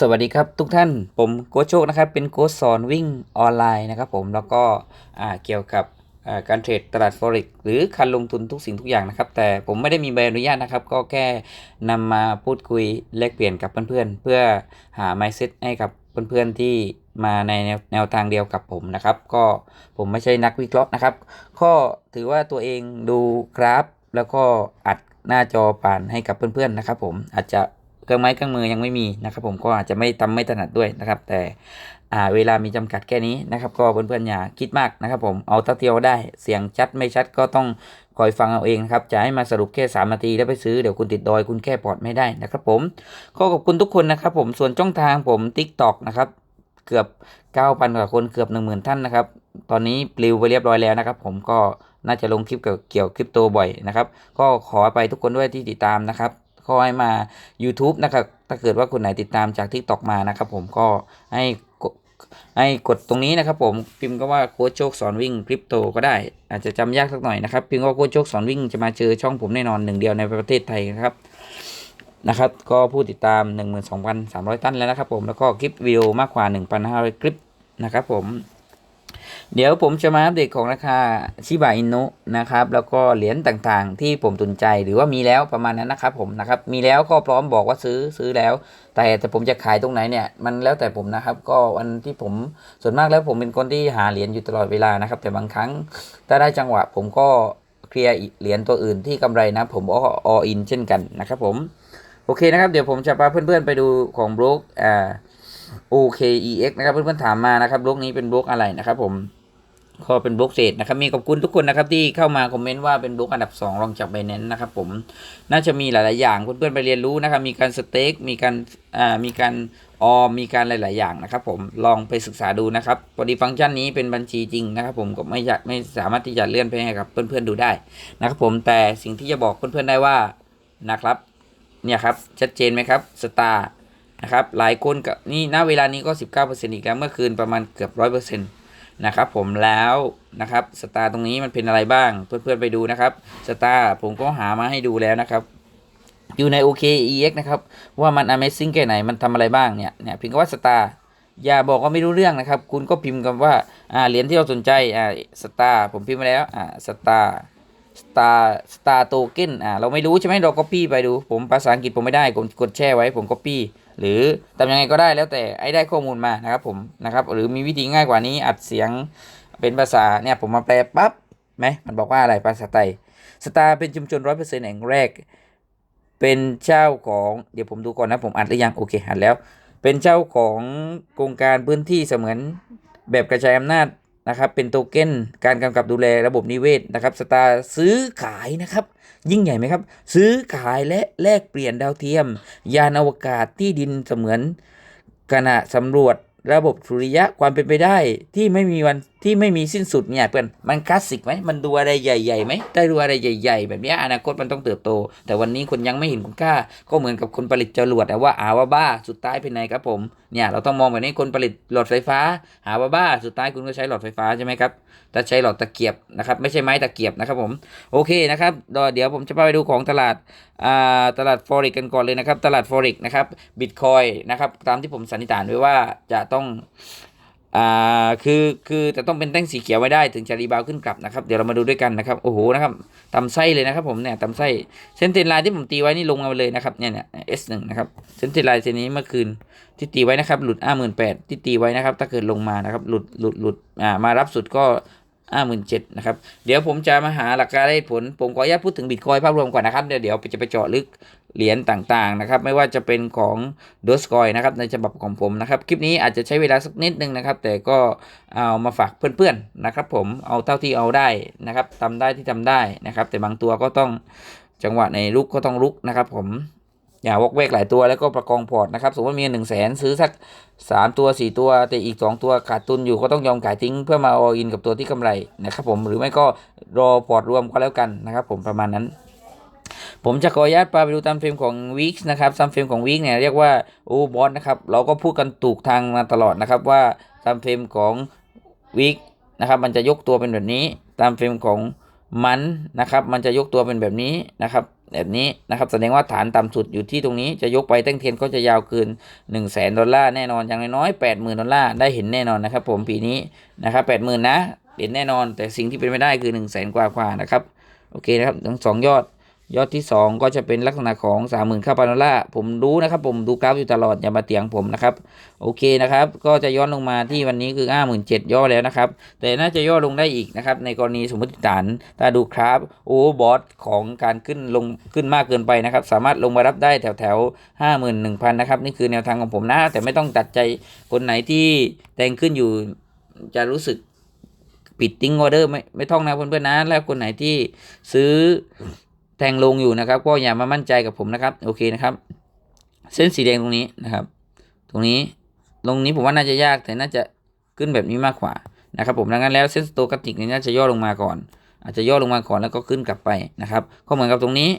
สวัสดีครับทุกท่านผมโค้โชคนะครับเป็นโค้ชสอนวิ่งออนไลน์นะครับผมแล้วก็เกี่ยวกับการเทรดตลาด forex หรือการลงทุนทุกสิ่งทุกอย่างนะครับ แต่ผมไม่ได้มีใบอนุญาตนะครับ ก็แค่นำมาพูดคุยแลกเปลี่ยนกับเพื่อนๆ เพื่อหา mindset ให้กับเพื่อนๆที่มาในแนวแนวทางเดียวกับผมนะครับ ก็ผมไม่ใช่นักวิเคราะห์นะครับก็ถือว่าตัวเองดูกราฟ แล้วก็อัดหน้าจอผ่านให้กับเพื่อนๆนะครับ ผมอาจจะ เครื่องไม้เครื่องมือยังไม่มีนะครับผมก็อาจจะไม่ทำไม่ถนัดด้วยนะครับ แต่อ่าเวลามีจำกัดแค่นี้นะครับ ก็เพื่อนๆอย่าคิดมากนะครับ ผมเอาเท่าที่เอาได้เสียงชัดไม่ชัดก็ต้องคอยฟังเอาเองครับจะให้มาสรุปแค่3นาทีแล้วไปซื้อเดี๋ยวคุณติดดอยคุณแค่พอร์ตไม่ได้นะครับผมก็ขอบคุณทุกคนนะครับผมส่วนช่องทางผม Tik t o อกนะครับเกือบ 9,000 กว่าคนเกือบ 10,000 ท่านนะครับ ตอนนี้ปลิวไปเรียบร้อยแล้วนะครับ ผมก็น่าจะลงคลิปเกี่ยวเกี่ยวคริปโตบ่อยนะครับ ก็ขอไปทุกคนด้วยที่ติดตามนะครับ ขอให้มา YouTube นะครับถ้าเกิดว่าคนไหนติดตามจาก TikTok มานะครับผมก็ให้กดให้กดตรงนี้นะครับผมพิมพ์ก็ว่าโค้ชโชคสอนวิ่งคริปโตก็ได้ อาจจะจำยากสักหน่อยนะครับพิมพ์ว่าโค้ชโชคสอนวิ่งจะมาเจอช่องผมแน่นอนหนึ่งเดียวในประเทศไทยนะครับนะครับ ก็ผู้ติดตาม 12,300ท่านแล้วนะครับผมแล้วก็คลิปวิวมากกว่า 1,500 คลิปนะครับผม เดี๋ยวผมจะมาอัปเดตของราคาชิบะอินุนะครับแล้วก็เหรียญต่างๆ ที่ผมตุนใจหรือว่ามีแล้วประมาณนั้นนะครับผมนะครับมีแล้วก็พร้อมบอกว่าซื้อซื้อแล้ว แต่แต่ผมจะขายตรงไหนเนี่ยมันแล้วแต่ผมนะครับก็วันที่ผมส่วนมากแล้วผมเป็นคนที่หาเหรียญอยู่ตลอดเวลานะครับ แต่บางครั้งถ้าได้จังหวะผมก็เคลียร์เหรียญตัวอื่นที่กำไรนะผมก็ออินเช่นกันนะครับผมโอเคนะครับเดี๋ยวผมจะพาเพื่อนๆไปดูของบล็อกอ่า OKEX นะครับเพื่อนๆถามมานะครับบล็อกนี้เป็นบล็อกอะไรนะครับผมก็เป็นบล็อกเศษนะครับมีขอบคุณทุกคนนะครับที่เข้ามาคอมเมนต์ว่าเป็นบล็อกอันดับ2รองจากไบแนนนะครับผมน่าจะมีหลาย ๆ อย่างเพื่อนๆไปเรียนรู้นะครับมีการสเต็กมีการอ่ามีการออมมีการหลาย ๆ อย่างนะครับผมลองไปศึกษาดูนะครับพอดีฟังก์ชันนี้เป็นบัญชีจริงนะครับผมก็ไม่อยากไม่สามารถที่จะเลื่อนไปให้กับเพื่อน ๆ ดูได้นะครับผมแต่สิ่งที่จะบอกเพื่อน ๆ ได้ว่านะครับเนี่ยครับชัดเจนไหมครับสตาร์ นะครับหลายคนกับนี่ณเวลานี้ก็ 19%อีกแล้วเมื่อคืนประมาณเกือบ100%นต์นะครับผมแล้วนะครับสตาร์ตรงนี้มันเป็นอะไรบ้างเพื่อนๆไปดูนะครับสตาร์ผมก็หามาให้ดูแล้วนะครับอยู่ใน OKEX นะครับว่ามัน Amazing แค่ไหนมันทำอะไรบ้างเนี่ยเนี่ยพิมพ์ว่าสตาร์อย่าบอกว่าไม่รู้เรื่องนะครับ คุณก็พิมพ์คำว่าอ่าเหรียญที่เราสนใจอ่าสตาร์ผมพิมพ์มาแล้วอ่าสตาร์สตาร์สตาร์โตเก้นอ่าเราไม่รู้ใช่ไหมเราก็ปี้ไปดู ผมภาษาอังกฤษผมไม่ได้ผมกดแช่ไว้ผมก็ปี้ หรือทำยังไงก็ได้แล้วแต่ไอ้ได้ข้อมูลมานะครับผมนะครับหรือมีวิธีง่ายกว่านี้อัดเสียงเป็นภาษาเนี่ยผมมาแปลปั๊บไหมมันบอกว่าอะไรภาษาไทยสตาร์เป็นชุมชนร้อยเปอร์เซ็นต์แห่งแรก เป็นเจ้าของเดี๋ยวผมดูก่อนนะผมอัดหรือยังโอเคอัดแล้ว เป็นเจ้าของโครงการพื้นที่เสมือนแบบกระจายอำนาจนะครับ เป็นโตเก้นการกำกับดูแลระบบนิเวศนะครับสตาร์ซื้อขายนะครับ ยิ่งใหญ่ไหมครับ ซื้อขายและแลกเปลี่ยนดาวเทียม ยานอวกาศที่ดินเสมือนขณะสำรวจ ระบบสุริยะความเป็นไปได้ที่ไม่มีวันที่ไม่มีสิ้นสุดเนี่ยเพื่อนมันคลาสสิกไหมมันดูอะไรใหญ่ๆไหมได้ดูอะไรใหญ่ ๆ แบบนี้อนาคตมันต้องเติบโต แต่วันนี้คนยังไม่เห็นคุณค่า ก็เหมือนกับคนผลิตจรวดว่าอาว่าบ้าสุดท้ายเป็นไงครับผมเนี่ยเราต้องมองแบบนี้คนผลิตหลอดไฟฟ้า หาว่าบ้าสุดท้ายคุณก็ใช้หลอดไฟฟ้าใช่ไหมครับถ้าใช้หลอดตะเกียบนะครับไม่ใช่ไม้ตะเกียบนะครับผมโอเคนะครับเดี๋ยวผมจะพาไปดูของตลาดาตลาดฟอเร็กกันก่อนเลยนะครับตลาดฟอเร็กนะครับบิตคอยนะครับตามที่ผมสันนิษฐานไว้ว่าจะต้องอ่าคือคือจะต้องเป็นแท่งสีเขียวไว้ได้ถึงจะรีบาวขึ้นกลับนะครับ เดี๋ยวเรามาดูด้วยกันนะครับโอ้โหนะครับตำไส้เลยนะครับผมเนี่ยตำไส้เส้นเทนไลน์ที่ผมตีไว้นี่ลงมาเลยนะครับเนี่ยเนี่ย S1 นะครับเส้นเทนไลน์เส้นนี้เมื่อคืนที่ตีไว้นะครับหลุดห้าหมื่นแปดที่ตีไว้นะครับ ถ้าเกิดลงมานะครับหลุดหลุดหลุดอ่ามารับสุดก็ห้าหมื่นเจ็ดนะครับเดี๋ยวผมจะมาหาหลักการได้ผลผมขออนุญาตพูดถึงบิตคอยภาพรวมก่อนนะครับเดี๋ยวเดี๋ยวจะไปเจาะลึก เหรียญต่างๆนะครับ ไม่ว่าจะเป็นของดสกอยนะครับในฉบับของผมนะครับ คลิปนี้อาจจะใช้เวลาสักนิดนึงนะครับ แต่ก็เอามาฝากเพื่อนๆนะครับ ผมเอาเท่าที่เอาได้นะครับทำได้ที่ทำได้นะครับ แต่บางตัวก็ต้องจังหวะในลุกก็ต้องลุกนะครับ ผมอย่าวอกเวกหลายตัวแล้วก็ประกองพอร์ตนะครับสมมติมีหนึ่งแสนซื้อสักสามตัวสี่ตัว แต่อีกสองตัวขาดทุนอยู่ก็ต้องยอมขายทิ้งเพื่อมาออินกับตัวที่กำไรนะครับผมหรือไม่ก็รอพอร์ตรวมก็แล้วกันนะครับผมประมาณนั้น ผมจะขออนุญาตพาไปดูตามเฟรมของวีคนะครับตามเฟรมของวีคเนี่ยเรียกว่าโอ้บอสนะครับเราก็พูดกันถูกทางมาตลอดนะครับว่าตามเฟรมของวีคนะครับมันจะยกตัวเป็นแบบนี้ตามเฟรมของมันนะครับมันจะยกตัวเป็นแบบนี้นะครับแบบนี้นะครับแสดงว่าฐานต่ำสุดอยู่ที่ตรงนี้จะยกไปตั้งเทียนก็จะยาวเกิน1นึ่งแสนดอลลาร์แน่นอนอย่างน้อยๆแปดหมื่นดอลลาร์ได้เห็นแน่นอนนะครับผมปีนี้นะครับแปดหมื่นนะเห็นแน่นอน แต่สิ่งที่เป็นไม่ได้คือ1นึ่งแสนกว่ากว่านะครับโอเคนะครับทั้งสองยอด ยอดที่ 2 ก็จะเป็นลักษณะของ 30,000ค่าพันดอลลาร์ผมรู้นะครับ ผมดูกราฟอยู่ตลอดอย่ามาเถียงผมนะครับ โอเคนะครับ ก็จะย้อนลงมาที่วันนี้คือ 5 7 0 0ย่อแล้วนะครับ แต่น่าจะย่อลงได้อีกนะครับ ในกรณีสมมติฐานถ้าดูกราฟโอ้บอสของการขึ้นลงขึ้นมากเกินไปนะครับ สามารถลงมารับได้แถวแถว51,000นะครับ นี่คือแนวทางของผมนะ แต่ไม่ต้องตัดใจคนไหนที่แทงขึ้นอยู่จะรู้สึกปิดติ้งออเดอร์ไม่ไม่ต้องนะเพื่อนๆนะแล้วคนไหนที่ซื้อ แทงลงอยู่นะครับ ก็อย่ามามั่นใจกับผมนะครับ โอเคนะครับ เส้นสีแดงตรงนี้นะครับ ตรงนี้ตรงนี้ผมว่าน่าจะยากแต่น่าจะขึ้นแบบนี้มากกว่านะครับ ผมดังนั้นแล้วเส้นสโตกติกนี่น่าจะย่อลงมาก่อน อาจจะย่อลงมาก่อนแล้วก็ขึ้นกลับไปนะครับก็เหมือนกับตรงนี้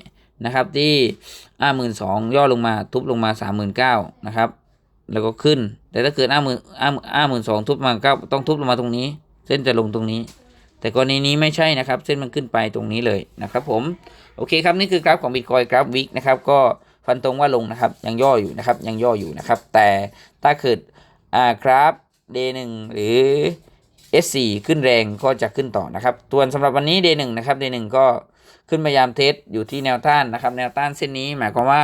นะครับที่ห้าหมื่นสองย่อลงมาทุบลงมาสามหมื่นเก้านะครับแล้วก็ขึ้น แต่ถ้าเกิดห้าหมื่นห้าหมื่นสองทุบมาเก้าต้องทุบลงมาตรงนี้ เส้นจะลงตรงนี้ แต่กรณีนี้ไม่ใช่นะครับ เส้นมันขึ้นไปตรงนี้เลยนะครับผมโอเคครับนี่คือกราฟของบิตคอยกราฟวิกนะครับก็ฟันตรงว่าลงนะครับยังย่ออยู่นะครับยังย่ออยู่นะครับ แต่ถ้าเกิดอ่ากราฟ day 1หรือ S4 ขึ้นแรงก็จะขึ้นต่อนะครับตัวนสำหรับวันนี้ day 1นะครับ day 1ก็ขึ้นพยายามเทสอยู่ที่แนวต้านนะครับ แนวต้านเส้นนี้หมายความว่า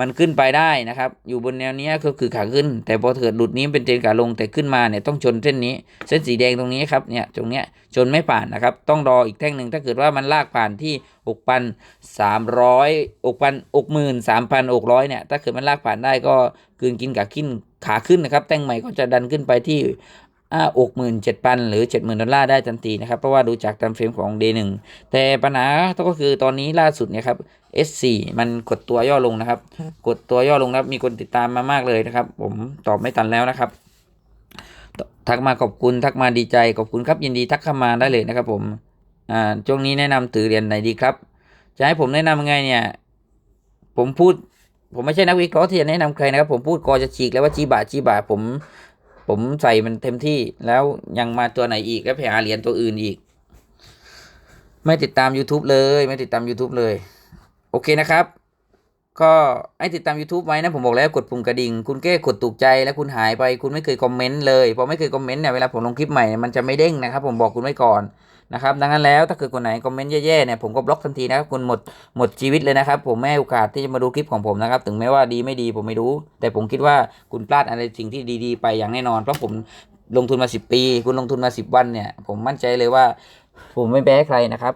มันขึ้นไปได้นะครับ อยู่บนแนวนี้ก็คือขาขึ้น แต่พอเกิดหลุดนี้เป็นเทรนขาลงแต่ขึ้นมาเนี่ยต้องชนเส้นนี้ เส้นสีแดงตรงนี้ครับเนี่ยตรงเนี้ยชนไม่ผ่านนะครับ ต้องรออีกแท่งหนึ่งถ้าเกิดว่ามันลากผ่านที่อกพันสามร้อยอกพันอกหมื่นสามพันอกร้อยเนี่ยถ้าเกิดมันลากผ่านได้ก็กืนกินกับขึ้นขาขึ้นนะครับ แท่งใหม่ก็จะดันขึ้นไปที่ อ่าอกหมื่นเจ็ดพันหรือเจ็ดหมื่นดอลลาร์ได้ทันทีนะครับ เพราะว่าดูจากตามเฟรมของ D1 แต่ปัญหาก็คือตอนนี้ล่าสุดเนี่ยครับ S4 มันกดตัวย่อลงนะครับ กดตัวย่อลงนะครับมีคนติดตามมามากเลยนะครับ ผมตอบไม่ทันแล้วนะครับ ทักมาขอบคุณทักมาดีใจขอบคุณครับยินดีทักเข้ามาได้เลยนะครับ ผมอ่าช่วงนี้แนะนำถือเหรียญไหนดีครับ จะให้ผมแนะนำยังไงเนี่ย ผมพูดผมไม่ใช่นักวิเคราะห์ที่จะแนะนำใครนะครับ ผมพูดกอจะฉีกแล้วว่าจีบาจีบาผม ผมใส่มันเต็มที่แล้วยังมาตัวไหนอีกแล้วไปหาเหรียญตัวอื่นอีก ไม่ติดตาม YouTube เลย ไม่ติดตาม YouTube เลย โอเคนะครับ ก็ให้ติดตาม YouTube ไว้นะผมบอกแล้วกดปุ่มกระดิ่ง คุณแก้กดถูกใจแล้วคุณหายไป คุณไม่เคยคอมเมนต์เลยพอไม่เคยคอมเมนต์เนี่ยเวลาผมลงคลิปใหม่เนี่ยมันจะไม่เด้งนะครับ ผมบอกคุณไว้ก่อน นะครับดังนั้นแล้วถ้าเกิดคนไหนคอมเมนต์แย่ๆเนี่ยผมก็บล็อกทันทีนะครับคุณหมดหมดชีวิตเลยนะครับ ผมไม่ให้โอกาสที่จะมาดูคลิปของผมนะครับ ถึงแม้ว่าดีไม่ดีผมไม่รู้ แต่ผมคิดว่าคุณพลาดอะไรสิ่งที่ดีๆ ไปอย่างแน่นอน เพราะผมลงทุนมา 10 ปี คุณลงทุนมา 10 วันเนี่ย ผมมั่นใจเลยว่า ผมไม่แพ้ใครนะครับ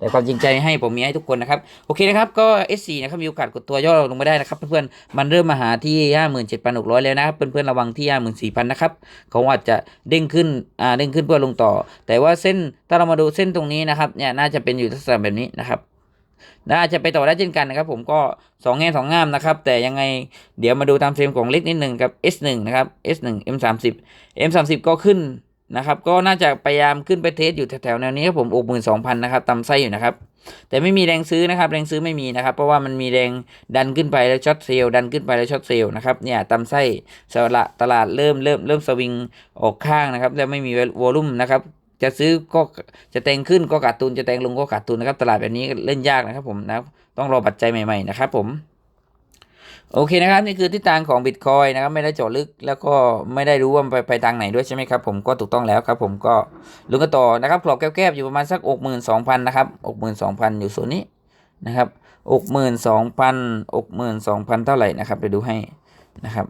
แต่ความจริงใจให้ผมมีให้ทุกคนนะครับโอเคนะครับก็ S4 นะครับมีโอกาสกดตัวย่อลงมาได้นะครับเพื่อนๆมันเริ่มมาหาที่ 57,600 แล้วนะครับเพื่อนๆระวังที่ 54,000 นะครับเขาอาจจะเด้งขึ้นอ่าเด้งขึ้นเพื่อลงต่อ แต่ว่าเส้นถ้าเรามาดูเส้นตรงนี้นะครับเนี่ยน่าจะเป็นอยู่ลักษณะแบบนี้นะครับน่าจะไปต่อได้เช่นกันนะครับ ผมก็สองแง่สองงามนะครับ แต่ยังไงเดี๋ยวมาดูตามเฟรมของเล็กนิดหนึ่งครับ S1 นะครับ S1 M30 M30 ก็ขึ้น นะครับก็น่าจะพยายามขึ้นไปเทสอยู่แถวๆแนวนี้ครับผมอกหมื่นสองพันนะครับตำไส้อยู่นะครับ แต่ไม่มีแรงซื้อนะครับ แรงซื้อไม่มีนะครับ เพราะว่ามันมีแรงดันขึ้นไปแล้วช็อตเซลล์ดันขึ้นไปแล้วช็อตเซลล์นะครับเนี่ยตำไส้สละตลาดเริ่มเริ่มเริ่มสวิงออกข้างนะครับแล้วไม่มีวอลุ่มนะครับจะซื้อก็จะแตงขึ้นก็ขาดทุนจะแตงลงก็ขาดทุนนะครับ ตลาดแบบนี้เล่นยากนะครับผมนะต้องรอปัจจัยใหม่ๆนะครับผม โอเคนะครับนี่คือทิศทางของบิตคอยนะครับไม่ได้เจาะลึกแล้วก็ไม่ได้รู้ว่าไปไปทางไหนด้วยใช่ไหมครับผมก็ถูกต้องแล้วครับผมก็ลุ้นกันต่อนะครับกรอบแคบๆอยู่ประมาณสักอกหมื่นสองพันนะครับอกหมื่นสองพันอยู่ส่วนนี้นะครับอกหมื่นสองพันอกหมื่นสองพันเท่าไหร่นะครับไปดูให้นะครับ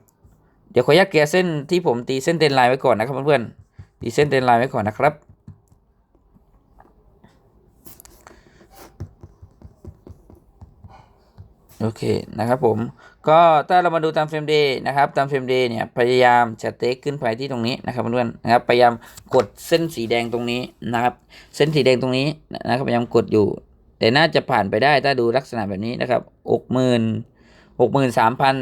เดี๋ยวขออนุญาตเกลี่ยเส้นที่ผมตีเส้นเทรนไลน์ไว้ก่อนนะครับเพื่อนๆตีเส้นเทรนไลน์ไว้ก่อนนะครับโอเคนะครับผม ก็ถ้าเรามาดูตามเฟรมเดย์นะครับตามเฟรมเดย์เนี่ยพยายามจะเทคขึ้นไปที่ตรงนี้นะครับเพื่อนๆนะครับพยายามกดเส้นสีแดงตรงนี้นะครับ เส้นสีแดงตรงนี้นะครับพยายามกดอยู่ แต่น่าจะผ่านไปได้ถ้าดูลักษณะแบบนี้นะครับอกหมื่นหกหมื่นสามพัน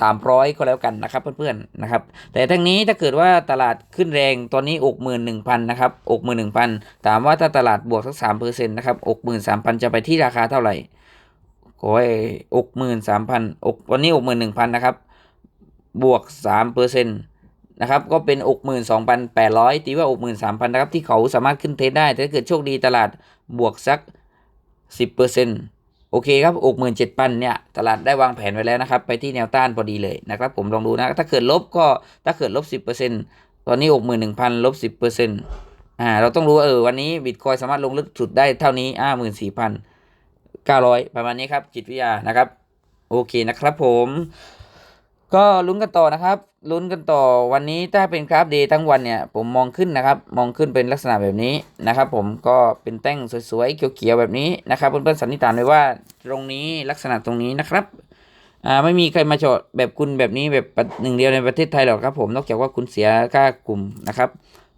สามร้อยก็แล้วกันนะครับเพื่อนๆนะครับ แต่ทั้งนี้ถ้าเกิดว่าตลาดขึ้นแรงตอนนี้อกหมื่นหนึ่งพันนะครับอกหมื่นหนึ่งพันถามว่าถ้าตลาดบวกสักสามเปอร์เซ็นต์นะครับอกหมื่นสามพันจะไปที่ราคาเท่าไหร่ โอ้ยอกหมื่นสามพันอกวันนี้อกหมื่นหนึ่งพันนะครับ บวกสามเปอร์เซ็นต์นะครับ ก็เป็นอกหมื่นสองพันแปดร้อยตีว่าอกหมื่นสามพันนะครับ ที่เขาสามารถขึ้นเทรดได้ ถ้าเกิดโชคดีตลาดบวกสักสิบเปอร์เซ็นต์โอเคครับอกหมื่นเจ็ดพันเนี่ย ตลาดได้วางแผนไว้แล้วนะครับ ไปที่แนวต้านพอดีเลยนะครับ ผมลองดูนะ ถ้าเกิดลบก็ถ้าเกิดลบสิบเปอร์เซ็นตอนนี้อกหมื่นหนึ่งพันลบสิบเปอร์เซ็นอ่า เราต้องรู้ว่าเออวันนี้บิตคอยสามารถลงลึกสุดได้เท่านี้อ่าหมื่นสี่พัน เก้าร้อยประมาณนี้ครับจิตวิทยานะครับ โอเคนะครับผม ก็ลุ้นกันต่อนะครับ ลุ้นกันต่อวันนี้ถ้าเป็นกราฟเดย์ทั้งวันเนี่ย ผมมองขึ้นนะครับ มองขึ้นเป็นลักษณะแบบนี้นะครับ ผมก็เป็นแต้งสวยๆ เขียวๆ แบบนี้นะครับ เพื่อนๆสันนิษฐานไว้ว่าตรงนี้ลักษณะตรงนี้นะครับอ่าไม่มีใครมาเจาะแบบคุณแบบนี้แบบหนึ่งเดียวในประเทศไทยหรอกครับผมนอกจากว่าคุณเสียค่ากลุ่มนะครับ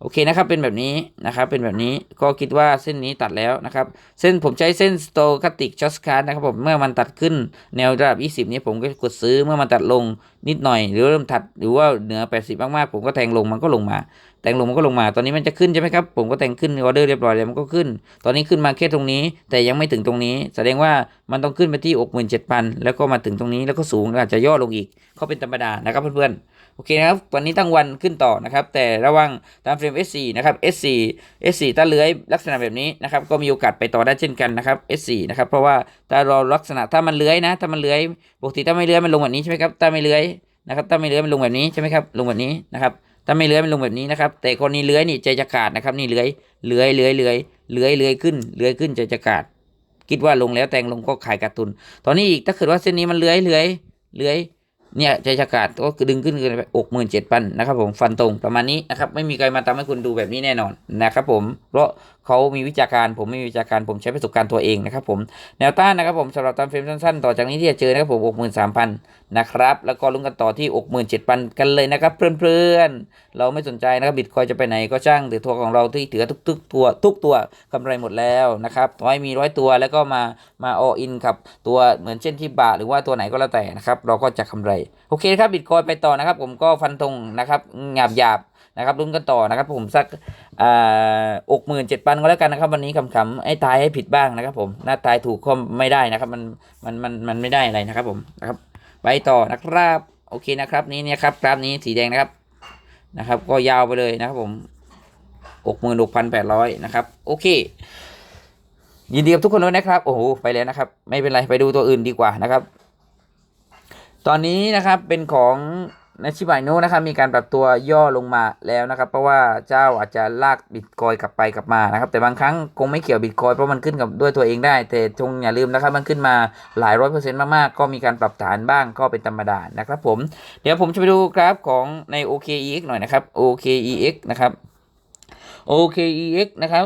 โอเคนะครับเป็นแบบนี้นะครับเป็นแบบนี้ก็คิดว่าเส้นนี้ตัดแล้วนะครับเส้นผมใช้เส้นสโตคาติกช็อตคาร์นะครับผมเมื่อมันตัดขึ้นแนวระดับ 20 นี้ผมก็กดซื้อเมื่อมันตัดลงนิดหน่อย หรือเริ่มถัดหรือว่าเหนือ 80 มากๆ ผมก็แทงลงมันก็ลงมา แทงลงมันก็ลงมาตอนนี้มันจะขึ้นใช่ไหมครับผมก็แทงขึ้นออเดอร์เรียบร้อยแล้วมันก็ขึ้น ตอนนี้ขึ้นมาแค่ตรงนี้ แต่ยังไม่ถึงตรงนี้ แสดงว่ามันต้องขึ้นไปที่อกหมื่นเจ็ดพันแล้วก็มาถึงตรงนี้แล้วก็สูงอาจจะย่อลงอีกก็เป็นธรรมดานะครับเพื่อนๆ โอเคนะครับ วันนี้ทั้งวันขึ้นต่อนะครับ แต่ระวังตามเฟรม S4 นะครับ S4 S4 ถ้าเลื้อยลักษณะแบบนี้นะครับ ก็มีโอกาสไปต่อได้เช่นกันนะครับ S4 นะครับ เพราะว่าถ้าเราลักษณะถ้ามันเลื้อยนะ ถ้ามันเลื้อย ปกติถ้าไม่เลื้อยมันลงแบบนี้ใช่ไหมครับ ถ้าไม่เลื้อยนะครับ ถ้าไม่เลื้อยมันลงแบบนี้ใช่ไหมครับ ลงแบบนี้นะครับ ถ้าไม่เลื้อยมันลงแบบนี้นะครับ แต่คนนี้เลื้อยนี่ใจจะขาดนะครับ นี่เลื้อย เลื้อย เลื้อย เลื้อย เลื้อย เลื้อยขึ้น เลื้อยขึ้นใจจะขาด คิดว่าลงแล้วแตงลงก็ขายกร์ตุน ตอนนี้อีกถ้าเกิดว่าเส้นนี้มันเลื้อย เลื้อย เลื้อย เนี่ยใจฉกาดก็คือดึงขึ้นเกินไปอกหมื่นเจ็ดพันนะครับผมฟันตรงประมาณนี้นะครับไม่มีใครมาทำให้คุณดูแบบนี้แน่นอนนะครับผมเพราะ เขามีวิจารการผมไม่มีวิจารการผมใช้ประสบการณ์ตัวเองนะครับผมแนวต้านนะครับผมสำหรับตามเฟรมสั้นๆ ต่อจากนี้ที่จะเจอนะครับผมอกหมื่นสามพันนะครับแล้วก็ลุ้นกันต่อที่อกหมื่นเจ็ดพันกันเลยนะครับเพื่อนๆ เราไม่สนใจนะครับบิตคอยจะไปไหนก็ช่างถือทัวร์ของเราที่ถือทุกๆตัวทุกตัวกำไรหมดแล้วนะครับต่อให้มีร้อยตัวแล้วก็มามาออินกับตัวเหมือนเช่นที่บาทหรือว่าตัวไหนก็แล้วแต่นะครับเราก็จะกำไร โอเคครับบิตคอยไปต่อนะครับผมก็ฟันธงนะครับหยาบหยาบ นะครับลุ้นกันต่อนะครับผมสักอ่าอกหมื่นเจ็ดพันก็แล้วกันนะครับ วันนี้ขำๆไอ้ตายให้ผิดบ้างนะครับ ผมหน้าตายถูกก็ไม่ได้นะครับ มันมันมันมันไม่ได้อะไรนะครับ ผมนะครับไปต่อนะครับโอเคนะครับ นี่เนี่ยครับกราฟนี้สีแดงนะครับนะครับ ก็ยาวไปเลยนะครับผมหกหมื่นหกพันแปดร้อยนะครับโอเค ยินดีกับทุกคนด้วยนะครับ โอ้โหไปแล้วนะครับ ไม่เป็นไรไปดูตัวอื่นดีกว่านะครับ ตอนนี้นะครับเป็นของ นชิบายโนนะครับมีการปรับตัวย่อลงมาแล้วนะครับ เพราะว่าเจ้าอาจจะลากบิตคอยกลับไปกลับมานะครับ แต่บางครั้งคงไม่เกี่ยวบิตคอยเพราะมันขึ้นกับด้วยตัวเองได้ แต่จงอย่าลืมนะครับ มันขึ้นมาหลายร้อยเปอร์เซ็นต์มากๆ ก็มีการปรับฐานบ้างก็เป็นธรรมดานะครับผม เดี๋ยวผมจะไปดูกราฟของใน OKEX หน่อยนะครับ OKEX นะครับ OKEX นะครับ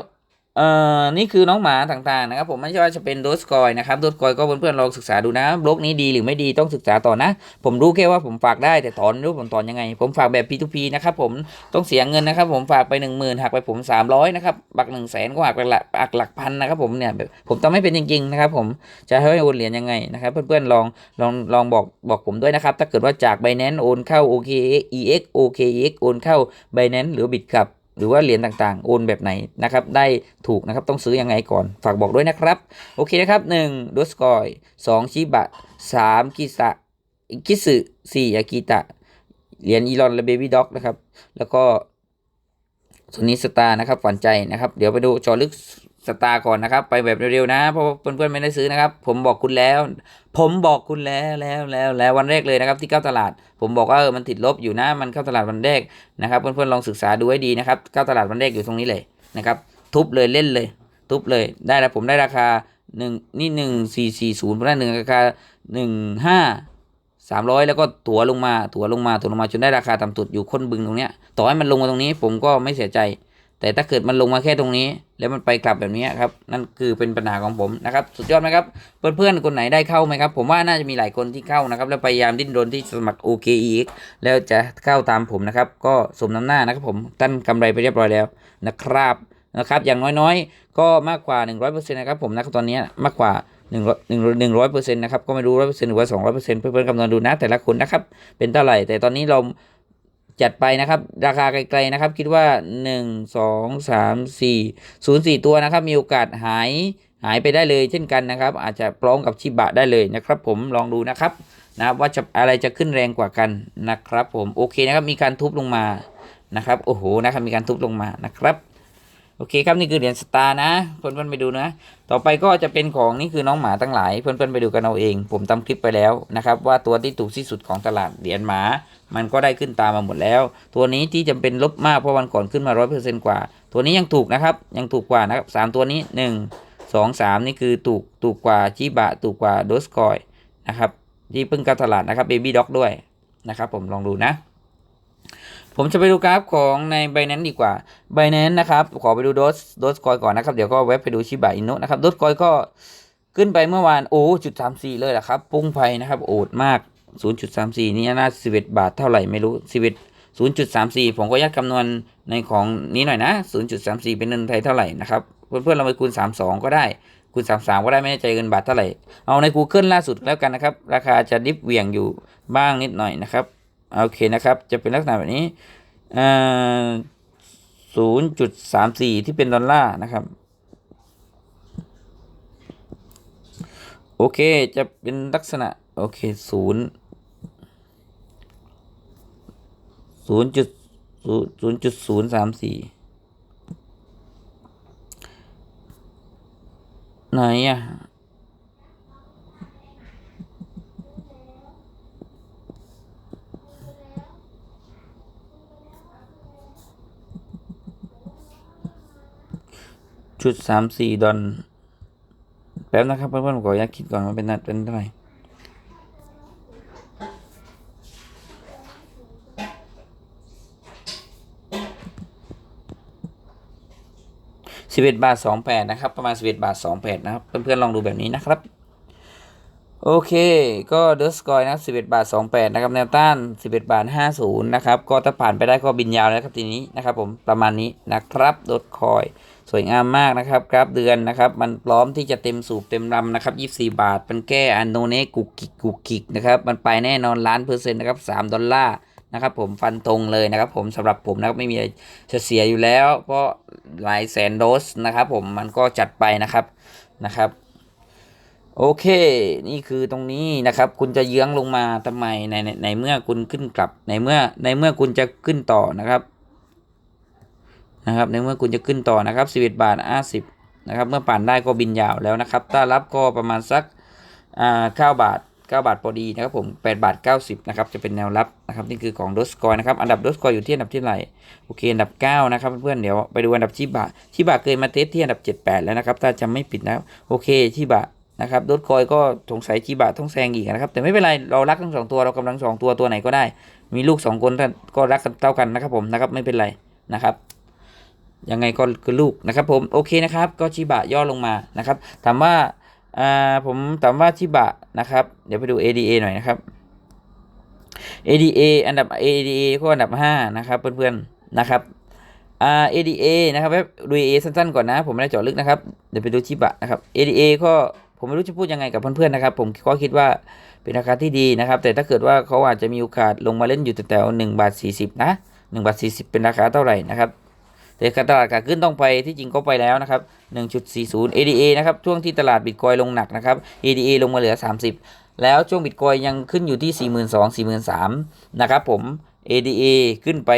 เอ่อนี่คือน้องหมาต่างๆนะครับ ผมไม่ใช่ว่าจะเป็นโดสกอยนะครับโดสกอยก็เพื่อนๆลองศึกษาดูนะบล็อกนี้ดีหรือไม่ดีต้องศึกษาต่อนะ ผมรู้แค่ว่าผมฝากได้แต่ถอนรู้ผมถอนยังไง ผมฝากแบบ P2P นะครับผมต้องเสียเงินนะครับ ผมฝากไป 1 0,000หักไปผม 300นะครับบัก1 0 0 0 0แสนก็หักไปหลักหักหลักพันนะครับผมเนี่ยผมต้องไม่เป็นจริงๆนะครับผมจะให้โอนเหรียญยังไงนะครับเพื่อนๆลองลองลองบอกบอกผมด้วยนะครับถ้าเกิดว่าจาก Binance โอนเข้า OKEX OKEX โอนเข้า Binance หรือ Bitcup หรือว่าเหรียญต่างๆ โอนแบบไหนนะครับ ได้ถูกนะครับ ต้องซื้อยังไงก่อน ฝากบอกด้วยนะครับ โอเคนะครับ1ดูสกอย2ชิบะ3กิสะกิสึ4อากิตะ เหรียญอีลอนและเบบี้ด็อกนะครับ แล้วก็ส่วนนี้สตาร์นะครับฝันใจนะครับ เดี๋ยวไปดูจอลึก ตาร์ก่อนนะครับ ไปแบบเร็วๆนะ เพราะเพื่อนๆไม่ได้ซื้อนะครับ ผมบอกคุณแล้ว ผมบอกคุณแล้วแล้วแล้วแล้ววันแรกเลยนะครับ ที่เข้าตลาด ผมบอกว่าเออมันติดลบอยู่นะ มันเข้าตลาดวันแรกนะครับ เพื่อนๆลองศึกษาดูให้ดีนะครับเข้าตลาดวันแรกอยู่ตรงนี้เลยนะครับ ทุบเลยเล่นเลย ทุบเลยได้แล้วผมได้ราคาหนึ่งนี่หนึ่งสี่สี่ศูนย์ผมได้หนึ่งราคาหนึ่งห้าสามร้อยแล้วก็ถัวลงมาถัวลงมาถัวลงมาจนได้ราคาต่ำสุดอยู่ค้นบึงตรงเนี้ยต่อให้มันลงมาตรงนี้ ผมก็ไม่เสียใจ แต่ถ้าเกิดมันลงมาแค่ตรงนี้ แล้วมันไปกลับแบบนี้ครับ นั่นคือเป็นปัญหาของผมนะครับ สุดยอดไหมครับ เพื่อนๆ คนไหนได้เข้าไหมครับ ผมว่าน่าจะมีหลายคนที่เข้านะครับ แล้วพยายามดิ้นรนที่สมัคร OKEX แล้วจะเข้าตามผมนะครับ ก็สมน้ำหน้านะครับผมตั้นกำไรไปเรียบร้อยแล้วนะครับนะครับ อย่างน้อยๆ ก็มากกว่า 100%นะครับผมนะครับตอนนี้มากกว่าหนึ่งร้อยหนึ่งหนึ่งร้อยเปอร์เซ็นต์นะครับ ก็ไม่รู้ร้อยเปอร์เซ็นต์หรือว่าสองร้อยเปอร์เซ็นต์เพื่อนๆคำนวณดูนะแต่ละคนนะครับ เป็นเท่าไหร่ แต่ตอนนี้เรา จัดไปนะครับ ราคาไกลๆนะครับ คิดว่าหนึ่งสองสามสี่ศูนย์สี่ตัวนะครับ มีโอกาสหายหายไปได้เลยเช่นกันนะครับ อาจจะพร้อมกับชิบะได้เลยนะครับ ผมลองดูนะครับนะครับว่าจะอะไรจะขึ้นแรงกว่ากันนะครับ ผมโอเคนะครับมีการทุบลงมานะครับโอ้โหนะครับมีการทุบลงมานะครับ โอเคครับนี่คือเหรียญสตาร์นะเพื่อนๆไปดูนะ ต่อไปก็จะเป็นของนี่คือน้องหมาทั้งหลายเพื่อนๆไปดูกันเอาเอง ผมทำคลิปไปแล้วนะครับว่าตัวที่ถูกที่สุดของตลาดเหรียญหมา มันก็ได้ขึ้นตามมาหมดแล้ว ตัวนี้ที่จำเป็นลบมากเพราะวันก่อนขึ้นมาร้อยเปอร์เซ็นกว่า ตัวนี้ยังถูกนะครับยังถูกกว่านะครับสามตัวนี้หนึ่งสองสามนี่คือถูกถูกกว่าจิบะถูกกว่าโดสคอยนะครับที่เพิ่งเข้าตลาดนะครับเบบี้ด็อกด้วยนะครับผมลองดูนะ ผมจะไปดูกราฟของใน b บ n a n c e ดีกว่า b บ n a n c e นะครับ ขอไปดูโดสโดสคอยก่อนนะครับ เดี๋ยวก็เว็บไปดูชิบะอินโนะนะครับโดสคอยก็ขึ้นไปเมื่อวานโอ้จุดสามสี่เลยแหละครับปุ้งไปนะครับ โอดมาก 0.34 นี่น่าสิบเอ็ดบาทเท่าไหร่ไม่รู้สิบเอ็ด0.34ผมก็ยัดคำนวณในของนี้หน่อยนะ0.34เป็นเงินไทยเท่าไหร่นะครับเพื่อนๆเราไปคูณ32ก็ได้คูณ33ก็ได้ไม่แน่ใจเงินบาทเท่าไหร่เอาใน Google ล่าสุดแล้วกันนะครับ ราคาจะดิฟเวี่ยงอยู่บ้างนิดหน่อยนะครับ โอเคนะครับ จะเป็นลักษณะแบบนี้อ่า0.34ที่เป็นดอลลาร์นะครับ โอเค จะเป็นลักษณะ โอเคศูนย์ศูนย์จุดศูนย์จุดศูนย์สามสี่ไหนอะ จุดสามสี่ดอลแป๊บนะครับเพื่อนๆขออนุญาตคิดก่อนว่าเป็นนัดเป็นเท่าไหร่สิบเอ็ดบาทสองแปดนะครับ ประมาณสิบเอ็ดบาทสองแปดนะครับ เพื่อนๆลองดูแบบนี้นะครับ โอเค ก็เดอสกอยนะครับสิบเอ็ดบาทสองแปดนะครับแนวต้านสิบเอ็ดบาทห้าศูนย์นะครับ ก็ถ้าผ่านไปได้ก็บินยาวแล้วครับทีนี้นะครับผมประมาณนี้นะครับดอสคอย สวยงามมากนะครับกราฟเดือนนะครับมันพร้อมที่จะเต็มสูบเต็มลำนะครับ24 บาท มันแก้อันโนเนกุกกิกกุกกิกนะครับมันไปแน่นอนล้านเปอร์เซ็นต์นะครับ3ดอลลาร์นะครับผมฟันตรงเลยนะครับผมสำหรับผมนะครับไม่มีจะเสียอยู่แล้ว เพราะหลายแสนโดสนะครับผมมันก็จัดไปนะครับนะครับโอเค นี่คือตรงนี้นะครับ คุณจะเยื้องลงมาทำไมในในในเมื่อคุณขึ้นกลับในเมื่อในเมื่อคุณจะขึ้นต่อนะครับ นะครับในเมื่อคุณจะขึ้นต่อนะครับ 11 บาท 50นะครับเมื่อผ่านได้ก็บินยาวแล้วนะครับถ้ารับก็ประมาณสักอ่า9บาท 9 บาทพอดีนะครับผม8บาท 90นะครับจะเป็นแนวรับนะครับนี่คือของดสกอยนะครับอันดับดสกอยอยู่ที่อันดับที่ไหนโอเคอันดับ 9 นะครับเพื่อนๆเดี๋ยวไปดูอันดับชิบะชิบะเคยมาเทสที่อันดับ 78 แล้วนะครับถ้าจำไม่ผิดนะโอเคชิบะนะครับดสกอยก็สงสัยชิบะต้องแซงอีกนะครับแต่ไม่เป็นไรเรารักทั้งสองตัวเรากำลังสองตัวตัวไหนก็ได้ มีลูกสองคนก็รักกันเท่ากันนะครับผมนะครับไม่เป็นไรนะครับ ยังไงก็คือลูกนะครับผมโอเคนะครับก็ชิบะย่อลงมานะครับถามว่าอ่าผมถามว่าชิบะนะครับ เดี๋ยวไปดู ADA หน่อยนะครับ ADA อันดับ ADA ก็อันดับ 5 นะครับเพื่อนๆนะครับอ่า ADA นะครับดู ADA สั้นๆก่อนนะ ผมไม่ได้เจาะลึกนะครับเดี๋ยวไปดูชิบะนะครับ ADA ก็ผมไม่รู้จะพูดยังไงกับเพื่อนๆนะครับ ผมก็คิดว่าเป็นราคาที่ดีนะครับ แต่ถ้าเกิดว่าเขาอาจจะมีโอกาสลงมาเล่นอยู่แถวหนึ่งบาทสี่สิบนะหนึ่งบาทสี่สิบเป็นราคาเท่าไหร่นะครับ แต่การตลาดขาขึ้นต้องไปที่จริงก็ไปแล้วนะครับ 1.40 ADA นะครับช่วงที่ตลาดบิตคอยลงหนักนะครับ ADA ลงมาเหลือ 30 แล้วช่วงบิตคอยยังขึ้นอยู่ที่ 42 43นะครับผม ADA ขึ้นไป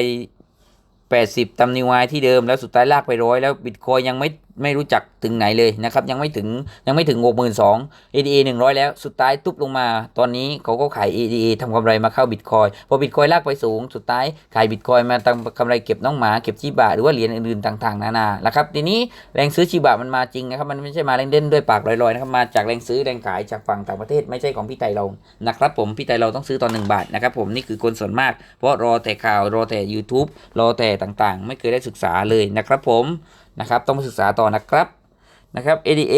80ตำนิวายที่เดิมแล้วสุดท้ายลากไปร้อยแล้วบิตคอยยังไม่ไม่รู้จักถึงไหนเลยนะครับยังไม่ถึงยังไม่ถึง 62,000 ADA 100 แล้วสุดท้ายตุบลงมา ตอนนี้เขาก็ขาย ADA ทำกำไรมาเข้าบิตคอยพอบิตคอยลากไปสูง สุดท้ายขายบิตคอยมาทำกำไรเก็บน้องหมาเก็บชิบะหรือว่าเหรียญอื่นๆต่างๆนานานะครับทีนี้แรงซื้อชิบะมันมาจริงนะครับมันไม่ใช่มาเล่นเล่นๆด้วยปากลอยๆนะครับมาจากแรงซื้อแรงขายจากฝั่งต่างประเทศไม่ใช่ของพี่ไตเรานะครับผมพี่ไตเราต้องซื้อตอน1บาทนะครับผมนี่คือคนส่วนมาก เพราะรอแต่ข่าวรอแต่ YouTube รอแต่ต่างๆ ไม่เคยได้ศึกษาเลยนะครับผม นะครับ ต้องมาศึกษาต่อนะครับนะครับ ADA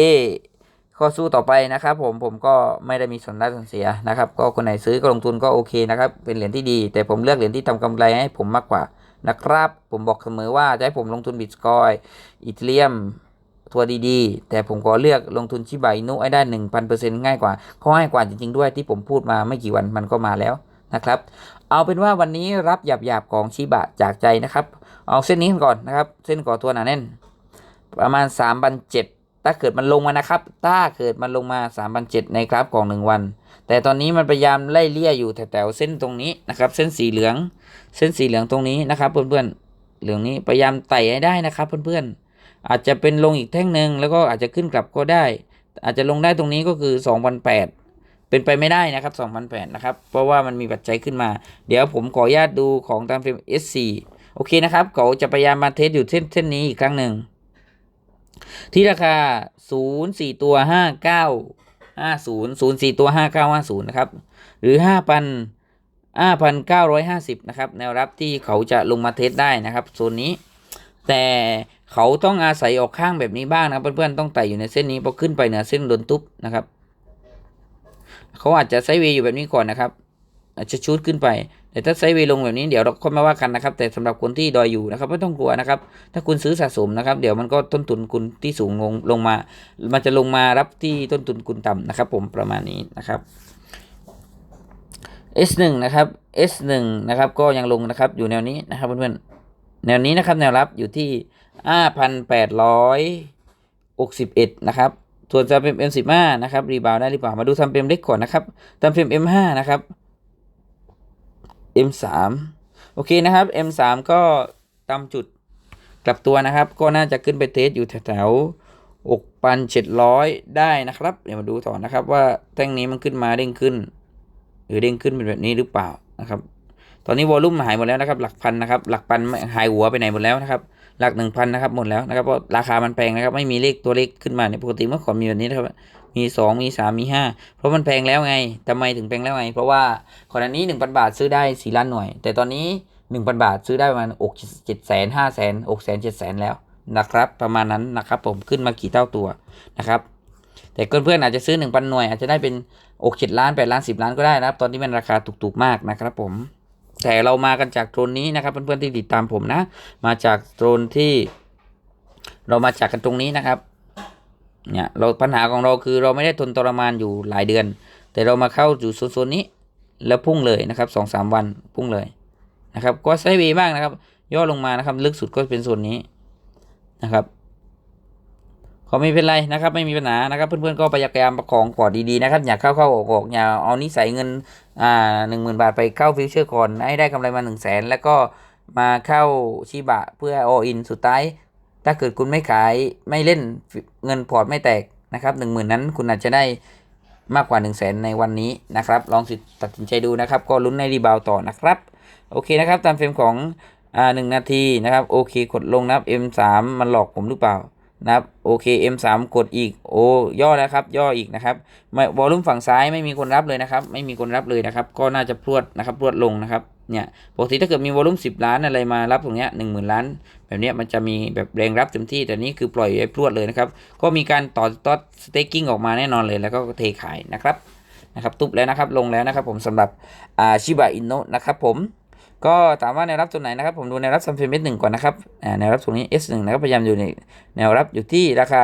ข้อสู้ต่อไปนะครับผมผมก็ไม่ได้มีส่วนได้ส่วนเสียนะครับ ก็คนไหนซื้อก็ลงทุนก็โอเคนะครับ เป็นเหรียญที่ดี แต่ผมเลือกเหรียญที่ทำกำไรให้ผมมากกว่านะครับ ผมบอกเสมอว่าจะให้ผมลงทุนบิตคอยอีเทเรียมตัวดีๆ แต่ผมก็เลือกลงทุนชิบาอินุให้ได้1,000%ง่ายกว่าข้อง่ายกว่าจริงๆด้วยที่ผมพูดมาไม่กี่วันมันก็มาแล้วนะครับ เอาเป็นว่าวันนี้รับหยาบๆของชิบะจากใจนะครับ เอาเส้นนี้ก่อนนะครับ เส้นก่อตัวหนาแน่น ประมาณ3 0 0 7ถ้าเกิดมันลงมานะครับ ถ้าเกิดมันลงมา3 0 0 7ในกราฟของ1วัน แต่ตอนนี้มันพยายามไล่เลี่ยอยู่แถวๆเส้นตรงนี้นะครับ เส้นสีเหลือง เส้นสีเหลืองตรงนี้นะครับเพื่อนๆ เหลืองนี้พยายามไต่ให้ได้นะครับเพื่อนๆ อาจจะเป็นลงอีกแท่งหนึ่งแล้วก็อาจจะขึ้นกลับก็ได้ อาจจะลงได้ตรงนี้ก็คือ2,008เป็นไปไม่ได้นะครับ2,008นะครับ เพราะว่ามันมีปัจจัยขึ้นมา เดี๋ยวผมขออนุญาตดูของตามเฟรม S4 โอเคนะครับ เขาจะพยายามมาเทสอยู่เส้นเส้นนี้อีกครั้งหนึ่ง ที่ราคา 0 4 ตัว 5 9 50 0 4 ตัว 5 9 50 นะครับ หรือ 5,000 5,950 นะครับ แนวรับที่เขาจะลงมาเทสได้นะครับโซนนี้ แต่เขาต้องอาศัยออกข้างแบบนี้บ้างนะเพื่อนๆต้องไต่อยู่ในเส้นนี้พอขึ้นไปเหนือเส้นโดนทุบนะครับ เขาอาจจะไซเวย์อยู่แบบนี้ก่อนนะครับ อาจจะชูดขึ้นไป แต่ถ้าไซเวลงแบบนี้เดี๋ยวเราค่อยมาว่ากันนะครับ แต่สำหรับคนที่ดอยอยู่นะครับไม่ต้องกลัวนะครับ ถ้าคุณซื้อสะสมนะครับ เดี๋ยวมันก็ต้นทุนคุณที่สูงลงลงมา มันจะลงมารับที่ต้นทุนคุณต่ำนะครับ ผมประมาณนี้นะครับ S1 นะครับ S1 นะครับก็ยังลงนะครับอยู่แนวนี้นะครับเพื่อนๆแนวนี้นะครับแนวรับอยู่ที่ 5,861 นะครับส่วนซัมเฟรม M15 นะครับรีบาวได้หรือเปล่ามาดูซัมเฟรมเล็กก่อนนะครับซัมเฟรม M5 นะครับ M3 โอเคนะครับ M3 ก็ตามจุดกลับตัวนะครับ ก็น่าจะขึ้นไปเทสอยู่แถวๆ6,700ได้นะครับ เดี๋ยวมาดูต่อนะครับ ว่าแท่งนี้มันขึ้นมาเด้งขึ้น หรือเด้งขึ้นเป็นแบบนี้หรือเปล่านะครับ ตอนนี้วอลลุ่มหายหมดแล้วนะครับ หลักพันนะครับ หลักพันหายหัวไปไหนหมดแล้วนะครับ หลักหนึ่งพันนะครับหมดแล้วนะครับเพราะราคามันแพงนะครับ ไม่มีเลขตัวเลขขึ้นมาในปกติเมื่อก่อนมีแบบนี้นะครับ มีสองมีสามมีห้าเพราะมันแพงแล้วไงทำไมถึงแพงแล้วไง เพราะว่าก่อนอันนี้หนึ่งพันบาทซื้อได้สี่ล้านหน่วย แต่ตอนนี้หนึ่งพันบาทซื้อได้ประมาณอกเจ็ดแสนห้าแสนอกแสนเจ็ดแสนแล้วนะครับ ประมาณนั้นนะครับผมขึ้นมากี่เท่าตัวนะครับแต่เพื่อนๆอาจจะซื้อหนึ่งพันหน่วย อาจจะได้เป็นอกเจ็ดล้านแปดล้านสิบล้านก็ได้นะครับ ตอนนี้มันราคาถูกๆมากนะครับผมแต่เรามากันจากโดรนนี้นะครับเพื่อนๆที่ติดตามผมนะ มาจากโดรนที่เรามาจากกันตรงนี้นะครับ เนี่ยเราปัญหาของเราคือเราไม่ได้ทนทรมานอยู่หลายเดือน แต่เรามาเข้าอยู่โซนนี้ แล้วพุ่งเลยนะครับสองสามวันพุ่งเลยนะครับ ก็ไซเวย์บ้างนะครับ ย่อลงมานะครับ ลึกสุดก็เป็นโซนนี้นะครับเขาไม่เป็นไรนะครับ ไม่มีปัญหานะครับ เพื่อนๆก็พยายามประคองก่อนดีๆนะครับ อย่าเข้าเข้าออกออกอย่าเอานิสัยเงินอ่าหนึ่งหมื่นบาทไปเข้าฟิวเจอร์ก่อนให้ได้กำไรมาหนึ่งแสนแล้วก็มาเข้าชิบะเพื่อโออินสุดท้าย ถ้าเกิดคุณไม่ขายไม่เล่นเงินพอร์ตไม่แตกนะครับหนึ่งหมื่นนั้นคุณอาจจะได้มากกว่า1นึ่งแสนในวันนี้นะครับ ลองสิตัดสินใจดูนะครับ ก็ลุ้นในรีบาวต่อนะครับ โอเคนะครับ ตามเฟรมของอ่าหนึ่งนาทีนะครับ โอเค กดลงนะครับ M3 มันหลอกผมหรือเปล่านะครับ โอเค M3 กดอีก โอ้ ย่อแล้วครับ ย่ออีกนะครับไม่วอลลุ่มฝั่งซ้ายไม่มีคนรับเลยนะครับ ไม่มีคนรับเลยนะครับ ก็น่าจะพรวดนะครับ พรวดลงนะครับ เนี่ยปกติถ้าเกิดมีวอลุ่ม10 ล้านอะไรมารับตรงเนี้ยหนึ่งหมื่นล้าน แบบเนี้ยมันจะมีแบบแรงรับเต็มที่ แต่นี่คือปล่อยไอ้พรวดเลยนะครับ ก็มีการต่อตอดสเต็กกิ้งออกมาแน่นอนเลยแล้วก็เทขายนะครับนะครับตุบแล้วนะครับลงแล้วนะครับผมสำหรับอ่าชิบะอินโนะนะครับผมก็ถามว่าแนวรับตัวไหนนะครับ ผมดูแนวรับซัมเฟรม S1 ก่อนนะครับแนวรับตรงนี้ S1 นะครับพยายามอยู่ในแนวรับอยู่ที่ราคา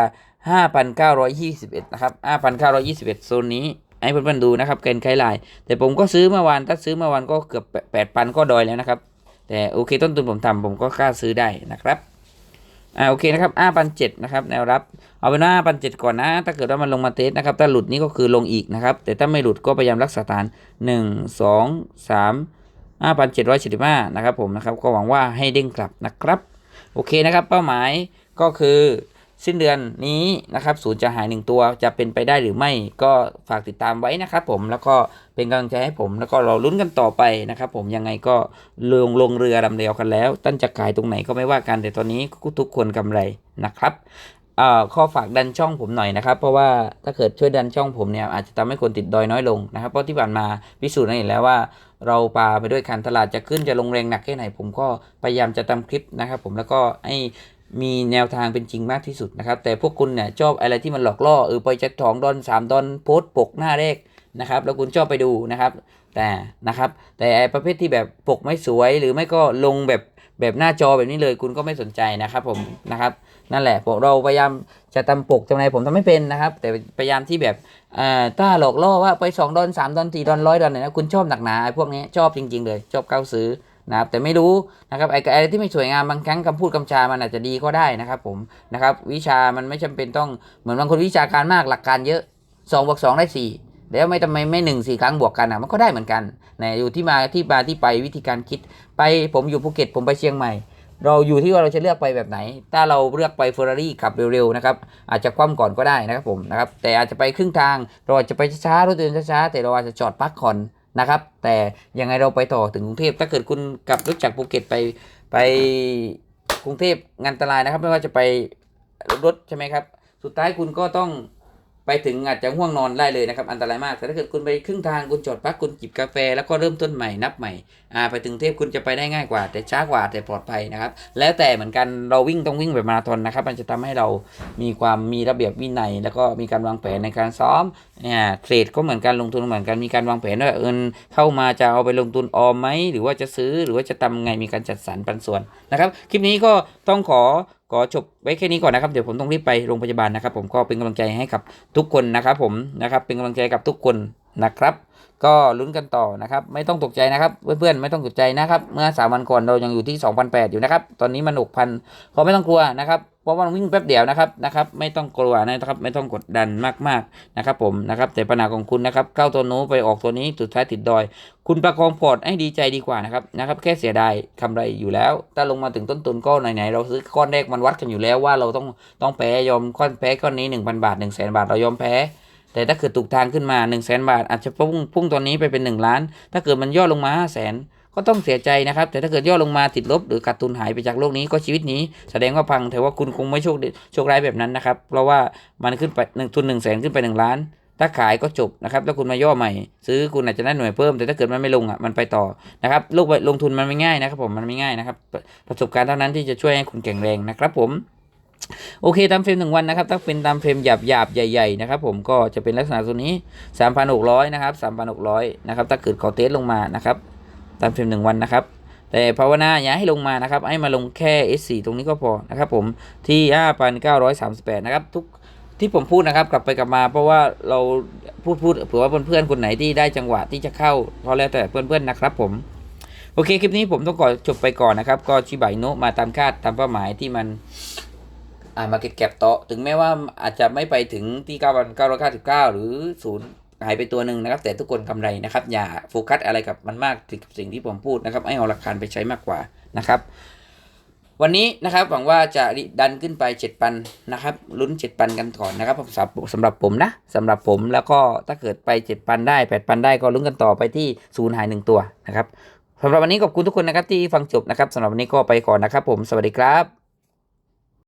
5,921 นะครับ 5,921 โซนนี้ ให้เพื่อนๆดูนะครับเกณฑ์ไกด์ไลน์แต่ผมก็ซื้อเมื่อวานถ้าซื้อเมื่อวานก็เกือบ8,000ก็ดอยแล้วนะครับ แต่โอเคต้นทุนผมทำผมก็กล้าซื้อได้นะครับอ่าโอเคนะครับห้าพันเจ็ดนะครับแนวรับ เอาเป็นว่าห้าพันเจ็ดก่อนนะ ถ้าเกิดว่ามันลงมาเทสนะครับ ถ้าหลุดนี่ก็คือลงอีกนะครับ แต่ถ้าไม่หลุดก็พยายามรักษาฐานหนึ่งสองสามห้าพันเจ็ดร้อยสิบห้านะครับผมนะครับ ก็หวังว่าให้เด้งกลับนะครับ โอเคนะครับ เป้าหมายก็คือ สิ้นเดือนนี้นะครับศูนย์จะหายหนึ่งตัวจะเป็นไปได้หรือไม่ก็ฝากติดตามไว้นะครับผมแล้วก็เป็นกำลังใจให้ผม แล้วก็เราลุ้นกันต่อไปนะครับผมยังไงก็ลงลงเรือลำเดียวกันแล้วตั้นจะขายตรงไหนก็ไม่ว่ากันแต่ตอนนี้ทุกคนกำไรนะครับเอ่อข้อฝากดันช่องผมหน่อยนะครับ เพราะว่าถ้าเกิดช่วยดันช่องผมเนี่ยอาจจะทำให้คนติดดอยน้อยลงนะครับเพราะที่ผ่านมาพิสูจน์เห็นแล้วว่า เราปาไปด้วยการตลาดจะขึ้นจะลงแรงหนักแค่ไหน ผมก็พยายามจะทำคลิปนะครับ ผมแล้วก็ให้ มีแนวทางเป็นจริงมากที่สุดนะครับ แต่พวกคุณเนี่ยชอบอะไรที่มันหลอกล่อเออไปจะสองดอนสามดอนโพสปกหน้าแรกนะครับแล้วคุณชอบไปดูนะครับ แต่นะครับ แต่ไอ้ประเภทที่แบบปกไม่สวยหรือไม่ก็ลงแบบแบบหน้าจอแบบนี้เลยคุณก็ไม่สนใจนะครับผมนะครับนั่นแหละพวกเราพยายามจะทำปกทำไมผมทำไม่เป็นนะครับ แต่พยายามที่แบบอ่าถ้าหลอกล่อว่าไป 2 ดอน 3 ดอน 4 ดอนร้อยดอนเนี่ยนะคุณชอบหนักหนาไอ้พวกนี้ชอบจริง ๆ เลย ชอบเข้าซื้อ นะครับแต่ไม่รู้นะครับไอ้อะไรที่ไม่สวยงามบางครั้งคำพูดคำจามันอาจจะดีก็ได้นะครับผมนะครับวิชามันไม่จำเป็นต้องเหมือนบางคนวิชาการมากหลักการเยอะ2บวก2ได้ 4แล้วไม่ทำไมไม่หนึ่งสี่ครั้งบวกกันอะมันก็ได้เหมือนกันนะอยู่ที่มาที่มาที่ไปวิธีการคิด ไปผมอยู่ภูเก็ตผมไปเชียงใหม่ เราอยู่ที่ว่าเราจะเลือกไปแบบไหน ถ้าเราเลือกไปเฟอร์รารี่ขับเร็วๆนะครับอาจจะคว่ำก่อนก็ได้นะครับผมนะครับแต่อาจจะไปครึ่งทางเราอาจจะไปช้าๆรถยนต์ช้าๆแต่เราอาจจะจอดพักก่อน นะครับ แต่ยังไงเราไปต่อถึงกรุงเทพถ้าเกิดคุณกลับรถจากภูเก็ตไปไปกรุงเทพงานอันตรายนะครับ ไม่ว่าจะไปรถใช่ไหมครับ สุดท้ายคุณก็ต้องไปถึงอาจจะง่วงนอนได้เลยนะครับ อันตรายมาก แต่ถ้าเกิดคุณไปครึ่งทางคุณจอดพักคุณจิบกาแฟ แล้วก็เริ่มต้นใหม่นับใหม่ อ่าไปถึงเทพคุณจะไปได้ง่ายกว่า แต่ช้ากว่าแต่ปลอดภัยนะครับ แล้วแต่เหมือนกันเราวิ่งต้องวิ่งแบบมาราธอนนะครับ มันจะทำให้เรามีความมีระเบียบวินัย แล้วก็มีการวางแผนในการซ้อมเนี่ยเทรดก็เหมือนกันลงทุนเหมือนกันมีการวางแผนว่าเอินเข้ามาจะเอาไปลงทุนออมไหมหรือว่าจะซื้อหรือว่าจะทำไงมีการจัดสรรปันส่วนนะครับ คลิปนี้ก็ต้องขอขอจบไว้แค่นี้ก่อนนะครับ เดี๋ยวผมต้องรีบไปโรงพยาบาลนะครับ ผมก็เป็นกำลังใจให้กับทุกคนนะครับ ผมนะครับเป็นกำลังใจกับทุกคนนะครับ ก็ลุ้นกันต่อนะครับไม่ต้องตกใจนะครับเพื่อนๆไม่ต้องตกใจนะครับเมื่อสามวันก่อนเรายังอยู่ที่2,008อยู่นะครับตอนนี้มัน6,000ก็ไม่ต้องกลัวนะครับเพราะว่ามันวิ่งแป๊บเดียวนะครับนะครับไม่ต้องกลัวนะครับไม่ต้องกดดันมากๆนะครับผมนะครับแต่ปัญหาของคุณนะครับเข้าตัวโน้ไปออกตัวนี้สุดท้ายติดดอย คุณประคองพอร์ตให้ดีใจดีกว่านะครับนะครับแค่เสียดายกำไรอยู่แล้ว ถ้าลงมาถึงต้นทุนก็ไหนๆเราซื้อก้อนแรกมันวัดกันอยู่แล้วว่าเราต้องต้องแพ้ยอมก้อนแพ้ก้อนนี้ 1,000 บาท 1 0 0 0 0แบาทเรายอมแพ้ แต่ถ้าเกิดถูกทางขึ้นมา 1 0 0 0 0แบาท อาจจะพุ่งพุ่งตอนนี้ไปเป็น 1 ล้าน ถ้าเกิดมันย่อลงมา 5 0 0 0 0 0ก็ต้องเสียใจนะครับ แต่ถ้าเกิดย่อลงมาติดลบ หรือขาดทุนหายไปจากโลกนี้ก็ชีวิตนี้ แสดงว่าพังแต่ว่าคุณคงไม่โชคดีโชคร้ายแบบนั้นนะครับ เพราะว่ามันขึ้นไปหนึ่งทุน1 0 0 0 0แสนขึ้นไป 1 ล้าน ถ้าขายก็จบนะครับถ้าคุณมาย่อใหม่ ซื้อคุณอาจจะได้หน่วยเพิ่ม แต่ถ้าเกิดมันไม่ลงอะมันไปต่อนะครับลูกลงทุนมันไม่ง่ายนะครับผมมันไม่ง่ายนะครับประประสบการณ์เท่านั้นที่จะช่วยให้คุณแข็งแรงนะครับผม โอเคตามเฟรมหนึ่งวันนะครับถ้าเป็นตามเฟรมหยาบหยาบใหญ่ๆนะครับผมก็จะเป็นลักษณะตัวนี้ 3,600 นะครับ 3,600 นะครับ ถ้าเกิดขอเทสลงมานะครับ ตามเฟรมหนึ่งวันนะครับ แต่ภาวนาอย่าให้ลงมานะครับ ให้มาลงแค่ S4 ตรงนี้ก็พอนะครับผมที่ 5,938 นะครับ ทุกที่ผมพูดนะครับกลับไปกลับมา เพราะว่าเราพูดพูดเผื่อว่าเพื่อนๆคนไหนที่ได้จังหวะที่จะเข้าเพราะแล้วแต่เพื่อนๆนะครับผมโอเคคลิปนี้ผมต้องขอจบไปก่อนนะครับ ก็ชิบายโนะมาตามคาดตามเป้าหมายที่มัน อ่ามาเก็ตแก็บโตถึงแม้ว่าอาจจะไม่ไปถึงที่ 9,999 หรือศูนย์หายไปตัวหนึ่งนะครับ แต่ทุกคนกำไรนะครับ อย่าโฟกัสอะไรกับมันมากถึงสิ่งที่ผมพูดนะครับ ให้เอาหลักฐานไปใช้มากกว่านะครับ วันนี้นะครับหวังว่าจะดันขึ้นไป 7 ปันนะครับ ลุ้น 7 ปันกันก่อนนะครับสำหรับสำหรับผมนะสำหรับผมแล้วก็ถ้าเกิดไป 7 ปันได้ 8 ปันได้ก็ลุ้นกันต่อไปที่ศูนย์หายหนึ่งตัวนะครับสำหรับวันนี้ขอบคุณทุกคนนะครับที่ฟังจบนะครับสำหรับวันนี้ก็ไปก่อนนะครับ ผมสวัสดีครับ